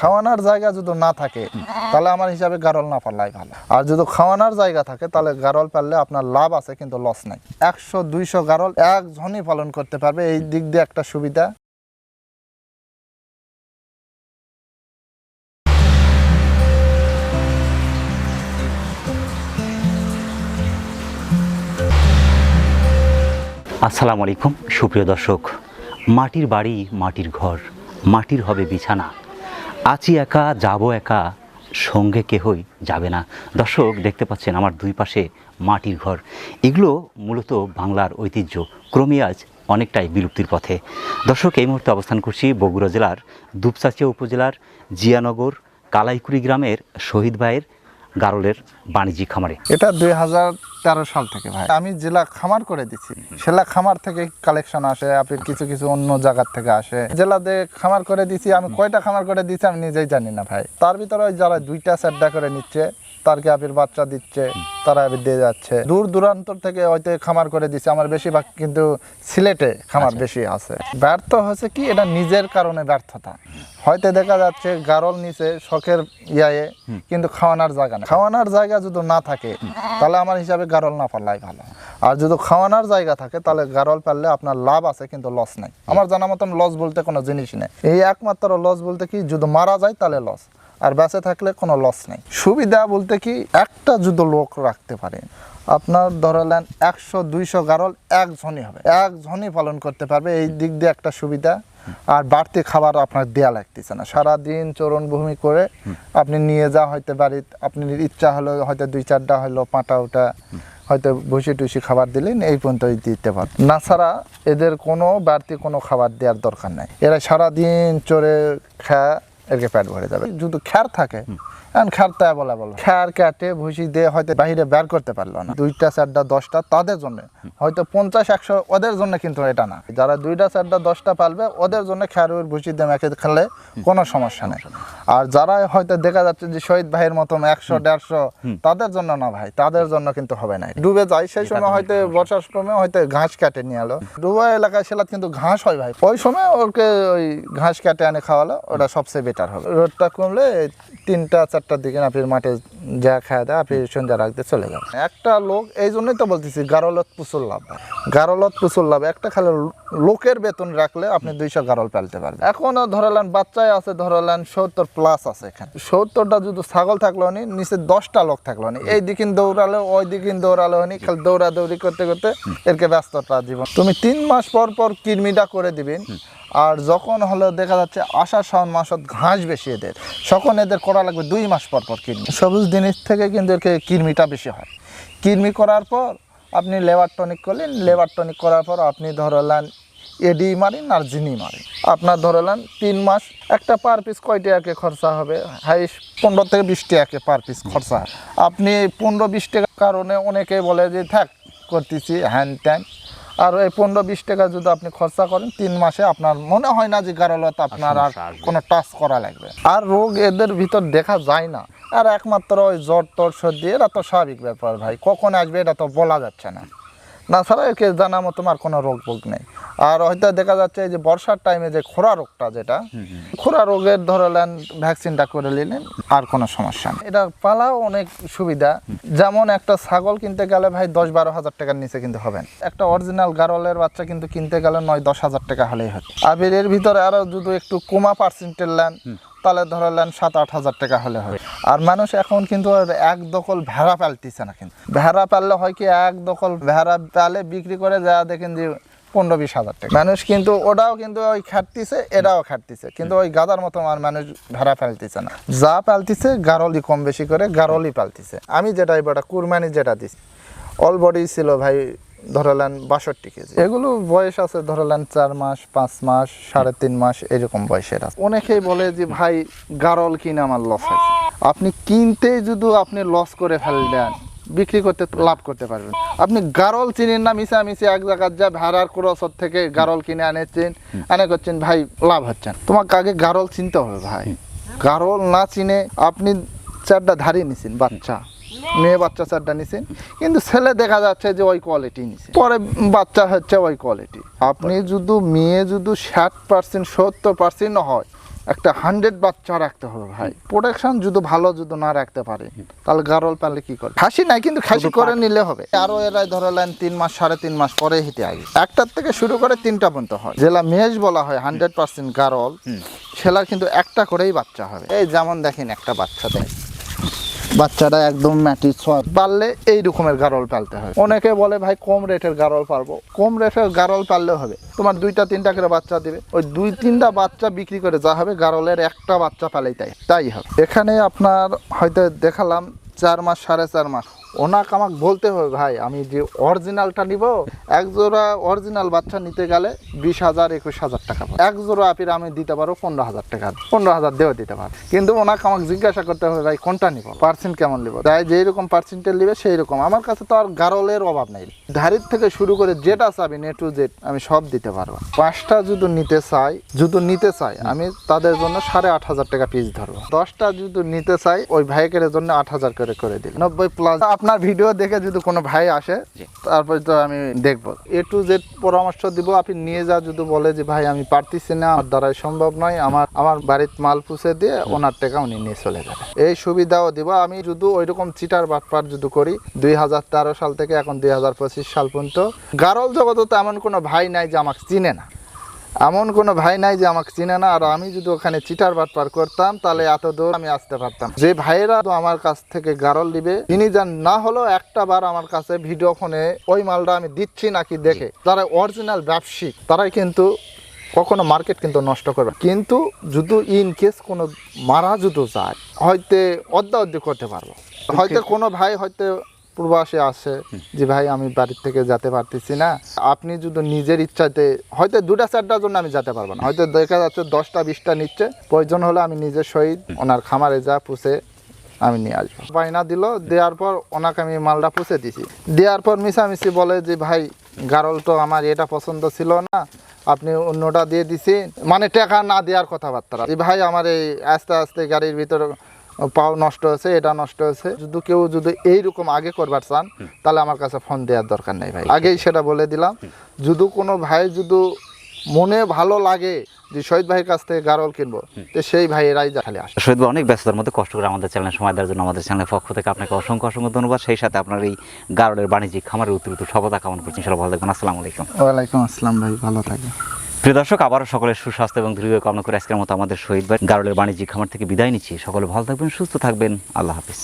খাওয়ানোর জায়গা যদি না থাকে তাহলে আমার হিসাবে গারল না পারলাই ভালো। আর যদি খাওয়ানোর জায়গা থাকে তাহলে গারল পারলে আপনার লাভ আছে কিন্তু লস নাই। একশো দুইশো গারল একজনই পালন করতে পারবে এই দিক দিয়ে একটা সুবিধা। আসসালামু আলাইকুম সুপ্রিয় দর্শক। মাটির বাড়ি মাটির ঘর মাটির হবে বিছানা। আছি একা, যাব একা, সঙ্গে কেহই যাবে না। দর্শক, দেখতে পাচ্ছেন আমার দুই পাশে মাটির ঘর। এগুলো মূলত বাংলার ঐতিহ্য। ক্রমে আজ অনেকটাই বিলুপ্তির পথে। দর্শক, এই মুহূর্তে অবস্থান করছি বগুড়া জেলার দুপচাচিয়া উপজেলার জিয়ানগর কালাইকুড়ি গ্রামের শহীদ ভাইয়ের গারলের বাণিজ্যিক খামারে। এটা দুই হাজার তেরো সাল থেকে ভাই। আমি জেলা খামার করে দিচ্ছি সেলা খামার থেকে কালেকশন আসে আপনি কিছু কিছু অন্য জায়গার থেকে আসে। জেলাতে খামার করে দিছি আমি কয়টা খামার করে দিচ্ছি আমি নিজেই জানি না ভাই। তার ভিতরে ওই যারা দুইটা চারটা করে নিচ্ছে তারকে আপির বাচ্চা দিচ্ছে তারা আবির দিয়ে যাচ্ছে। দূর দূরান্ত থেকে হয়তো খামার করে দিচ্ছে আমার বেশিরভাগ কিন্তু সিলেটে খামার বেশি আছে। ব্যর্থ হচ্ছে কি? এটা নিজের কারণে ব্যর্থতা। হয়তো দেখা যাচ্ছে গারল নিচে শখের ইয়ায়ে কিন্তু খাওয়ানোর জায়গা না। খাওয়ানোর জায়গা যদি না থাকে তাহলে আমার হিসাবে গারল না পারলাই ভালো। আর যদি খাওয়ানোর জায়গা থাকে, তাহলে গারল পারলে আপনার লাভ আছে, কিন্তু লস নাই। আমার জানা মতন লস বলতে কোনো জিনিস নেই। এই একমাত্র লস বলতে কি, যদি মারা যায়, তাহলে লস আর বেঁচে থাকলে কোনো লস নেই। সুবিধা বলতে কি, একটা যদি লোক রাখতে পারেন আপনার ধরালেন একশো, দুইশো গারল একজনই হবে। একজনই পালন করতে পারবে, এই দিক দিয়ে একটা সুবিধা। আর বাড়তি খাবার আপনার দেয়া লাগতেছে না। সারাদিন চরণ ভূমি করে আপনি নিয়ে যা, হয়তো বাড়িতে আপনি ইচ্ছা হলো, হয়তো দুই চারটা হলো, পাঁটা ওটা, হয়তো ভুসি টুসি খাবার দিলেন, এই পর্যন্তই দিতে পারেন না ছাড়া এদের কোনো বাড়তি কোনো খাবার দেওয়ার দরকার নাই। এরা সারাদিন চড়ে খা এরকে পেট ভরে যাবে। যদি খ্যার থাকে এখন খ্যার তো অ্যাভেলেবল খ্যার কাটে ভুসি দিয়ে হয়তো বাইরে বের করতে পারল না। দুইটা চারটা দশটা তাদের জন্য। হয়তো পঞ্চাশ একশো ওদের জন্য কিন্তু এটা না। যারা দুইটা চারটা দশটা পালবে ওদের জন্য খ্যার ওর ভুসি দিয়ে মেখে খেলে কোনো সমস্যা নেই। আর যারা হয়তো দেখা যাচ্ছে যে শহীদ ভাইয়ের মতন একশো দেড়শো তাদের জন্য না ভাই তাদের জন্য কিন্তু হবে না। ডুবে যায় সেই সময় হয়তো বর্ষার সময় হয়তো ঘাস কাটে নিয়ে এলো। ডুবা এলাকায় সেলা কিন্তু ঘাস হয় ভাই। ওই সময় ওকে ওই ঘাস কাটে এনে খাওয়ালো ওটা সবচেয়ে বেটার হবে। রোদটা কমলে তিনটা চারটার দিকে আপনি মাঠে যা খাওয়া দেয় আপনি সন্ধ্যা রাখতে চলে যাবেন একটা লোক এই জন্যই তো বলতেছি গারলত প্রচুর লাভ। গারলত প্রচুর লাভ একটা খালি লোকের বেতন রাখলে আপনি দুইশো গারল পালতে পারবেন। এখনও ধরালেন বাচ্চায় আছে ধরালেন সত্তর প্লাস আছে এখানে। সত্তরটা যদি ছাগল থাকল নি নিচে দশটা লোক থাকল নি এই দিকে দৌড়ালে ওই দিকে দৌড়ালো নি খালি দৌড়াদৌড়ি করতে করতে এরকে ব্যস্ততা জীবন। তুমি তিন মাস পর পর কিরমিটা করে দিবেন আর যখন হলো দেখা যাচ্ছে আষাঢ় শ্রাবণ মাসত ঘাস বেশি এদের তখন এদের করা লাগবে দুই মাস পর পর কিরমি সবুজ জিনিস থেকে কিন্তু এরকে কিরমিটা বেশি হয়। কিরমি করার পর আপনি লেবার টনিক করলেন লেবার টনিক করার পর আপনি ধরলেন এডি মারেন আর জিনি মারেন আপনার ধরলেন তিন মাস একটা পার পিস কয় টাকাকে খরচা হবে? হাইস্ট পনেরো থেকে বিশ টাকাকে পার পিস খরচা। আপনি পনেরো বিশ টাকার কারণে অনেকে বলে যে থাক করতেছি হ্যান্ড ত্যান আর এই পনেরো বিশ টাকা যদি আপনি খরচা করেন তিন মাসে আপনার মনে হয় না যে গারলত আপনার আর কোনো টাচ করা লাগবে। আর রোগ এদের ভিতর দেখা যায় না। আর একমাত্র ওই জ্বর টর সর্দি এরা তো স্বাভাবিক ব্যাপার ভাই। কখন আসবে এটা তো বলা যাচ্ছে না। না ছাড়া একে জানা মতো আর কোনো রোগ বোগ নেই। আর হয়তো দেখা যাচ্ছে এই যে বর্ষার টাইমে যে খোরা রোগটা যেটা খোরা রোগের ধরলেন ভ্যাকসিনটা করে নিলেন আর কোনো সমস্যা নেই। এটা পালাও অনেক সুবিধা। যেমন একটা ছাগল কিনতে গেলে ভাই দশ বারো হাজার টাকার নিচে কিন্তু হবেন একটা অরিজিনাল গারলের বাচ্চা কিন্তু কিনতে গেলে নয় দশ হাজার টাকা হলেই হয় আর এর ভিতরে আরও যদি একটু কমা পার্সেন্টের নেন তাহলে ধরালেন সাত আট হাজার টাকা হলে হবে। আর মানুষ এখন কিন্তু এক দখল ভেড়া পালতিছে না কিন্তু। ভেড়া পাললে হয় কি এক দখল ভেড়া পালে বিক্রি করে যা দেখেন যে পনেরো বিশ হাজার টাকা। মানুষ কিন্তু ওটাও কিন্তু ওই খাটতিছে, এটাও খাটতিছে। কিন্তু ওই গাদার মতো আর মানুষ ভেড়া পালতিছে না। যা পালতিছে, গারলি কম বেশি করে গারলি পালতিছে। আমি যেটা এবারটা কুরবানি যেটা দিছি অল বডি ছিল ভাই ধরালেন বাষট্টি কেজি। এগুলো বয়স আছে ধরালেন চার মাস, পাঁচ মাস, সাড়ে তিন মাস, এরকম বয়সের আছে। অনেকেই বলে যে, ভাই, গারল কিনে আমার লস হয়েছে। আপনি কিনতেই যদি আপনি লস করে ফেললেন বিক্রি করতে, লাভ করতে পারবেন। আপনি গারল চিনেন না মিশা মিশে এক জায়গার যা ভেড়ার ক্রসর থেকে গারল কিনে আনেছেন, আনে করছেন, ভাই, লাভ হচ্ছেন তোমাকে আগে গারল চিনতে হবে, ভাই। গারল না চিনে আপনি চারটা ধারি নিছেন, বাচ্চা। মেয়ে বাচ্চা চারটা নিছেন, কিন্তু ছেলে দেখা যাচ্ছে যে ওই কোয়ালিটি নিছে। পরে বাচ্চা হচ্ছে ওই কোয়ালিটি আপনি যদি, মেয়ে যদি ষাট পার্সেন্ট সত্তর পার্সেন্ট হয় একটা হান্ড্রেড বাচ্চা রাখতে হবে ভাই। প্রোডাকশন যদি ভালো যদি না রাখতে পারে তাহলে গারল পালে কি করে খাসি নাই কিন্তু খাসি করে নিলে হবে। আরও এরাই ধরে ধরালেন তিন মাস সাড়ে তিন মাস পরে হিটে আগে। একটার থেকে শুরু করে তিনটা পর্যন্ত হয়। যেটা মেজ বলা হয় হান্ড্রেড পার্সেন্ট গারল। সেলার কিন্তু একটা করেই বাচ্চা হবে। এই যেমন দেখেন একটা বাচ্চা দেয়। বাচ্চাটা একদম ম্যাটির ছোঁয়া পারলে এই রকমের গারল পালতে হয়। অনেকে বলে, ভাই, কম রেটের গারল পারব কম রেটের গারল পারলে হবে। তোমার দুইটা, তিনটা করে বাচ্চা দিবে। ওই দুই, তিনটা বাচ্চা বিক্রি করে যা হবে, গারলের একটা বাচ্চা পালেই তাই তাই হবে। এখানে আপনার হয়তো দেখালাম, চার মাস, সাড়ে চার মাস। ওনাকে আমাকে বলতে হবে, ভাই, আমি যে অরিজিনালটা নিব এক জোড়া অরিজিনাল বাচ্চা নিতে গেলে বিশ হাজার, একুশ হাজার টাকা। এক জোড়া আপির আমি দিতে পারব পনেরো হাজার টাকা, পনেরো হাজার দেওয়া দিতে পারব কিন্তু ওনাকে আমাকে জিজ্ঞাসা করতে হবে, ভাই, কোনটা নিব? পার্সেন্ট কেমন নিব? তাই যেই রকম পার্সেন্টের নিবে সেই রকম আমার কাছে তো আর গারলের অভাব নেই। ধারির থেকে শুরু করে যেটা চাবি নে টু জেড আমি সব দিতে পারব। পাঁচটা যদি নিতে চাই, যদি নিতে চাই, আমি তাদের জন্য সাড়ে আট হাজার টাকা পিস ধরবো। দশটা যদি নিতে চাই, ওই ভাইকের জন্য আট হাজার করে করে দিই নব্বই প্লাস আপনার ভিডিও দেখে যদি কোনো ভাই আসে। তারপরে তো আমি দেখব। এ টু জেড পরামর্শ দিব আপনি নিয়ে যা যদি বলে যে ভাই আমি পারতেছি না আমার দ্বারাই সম্ভব নয় আমার আমার বাড়িতে মাল পুষে দিয়ে ওনার টাকা উনি নিয়ে চলে যাবে। এই সুবিধাও দিব। আমি যদি ওই রকম চিটার বাটপার যদি করি দুই হাজার তেরো সাল থেকে এখন দুই হাজার পঁচিশ সাল পর্যন্ত গারল জগতে তো এমন কোনো ভাই নাই যে আমাকে চিনে না। এমন কোনো ভাই নাই যে আমাকে চিনে না। আর আমি যদি ওখানে চিটার বাট পার করতাম তাহলে এত দূর আমি আসতে পারতাম। যে ভাইয়েরা তো আমার কাছ থেকে গারল দিবে তিনি যান না হলেও একটা বার আমার কাছে ভিডিও ফোনে ওই মালটা আমি দিচ্ছি নাকি দেখে। যারা অরিজিনাল ব্যবসায়িক তারাই কিন্তু কখনো মার্কেট কিন্তু নষ্ট করবে কিন্তু যদি ইন কেস কোনো মারা যদি যায় হয়তো অর্ধা অর্ধি করতে পারব। হয়তো কোনো ভাই হয়তো পূর্বাসে আসে যে, ভাই, আমি বাড়ির থেকে যেতে পারতেছি না। আপনি যদি নিজের ইচ্ছাতে, হয়তো দুটা চারটার জন্য আমি যেতে পারব না। হয়তো দেখা যাচ্ছে দশটা, বিশটা নিচ্ছে। প্রয়োজন হলে আমি নিজের সহিত ওনার খামারে যা পুষে আমি নিয়ে আসব। বায়না দিল, দেওয়ার পর ওনাকে আমি মালটা পুষে দিছি। দেওয়ার পর মিশামিশি বলে যে, ভাই, গারল তো আমার এটা পছন্দ ছিল না। আপনি অন্যটা দিয়ে দিছি মানে টাকা না দেওয়ার কথাবার্তা। ভাই, আমার এই আস্তে আস্তে গাড়ির ভিতরে পাও নষ্ট হয়েছে এটা নষ্ট হয়েছে। যদি কেউ যদি এইরকম আগে করবার চান তাহলে আমার কাছে ফোন দেওয়ার দরকার নেই ভাই। আগেই সেটা বলে দিলাম। যদি কোনো ভাই যদি মনে ভালো লাগে যে শহীদ ভাইয়ের কাছ থেকে গারল কিনবো তো সেই ভাইয়েরাই যা খালি আসে শহীদ ভাই অনেক ব্যস্ততার মধ্যে কষ্ট করে আমাদের চ্যানেলে সময় দেওয়ার জন্য আমাদের চ্যানেলের পক্ষ থেকে আপনাকে অসংখ্য অসংখ্য ধন্যবাদ। সেই সাথে আপনার এই গারলের বাণিজ্যিক খামারের উত্তর সফলতা কামনা করছি। সবাই ভালো থাকবেন। আসসালামু আলাইকুম। ওয়ালাইকুম আসসালাম ভাই ভালো থাকে প্রিয় দর্শক, আবারও সকলের সুস্বাস্থ্য এবং দীর্ঘ কামনা করে আজকের মতো আমাদের শহীদ ভাই গারলের বাণিজ্যিক খামার থেকে বিদায় নিচ্ছি। সকলে ভালো থাকবেন, সুস্থ থাকবেন। আল্লাহ হাফিজ।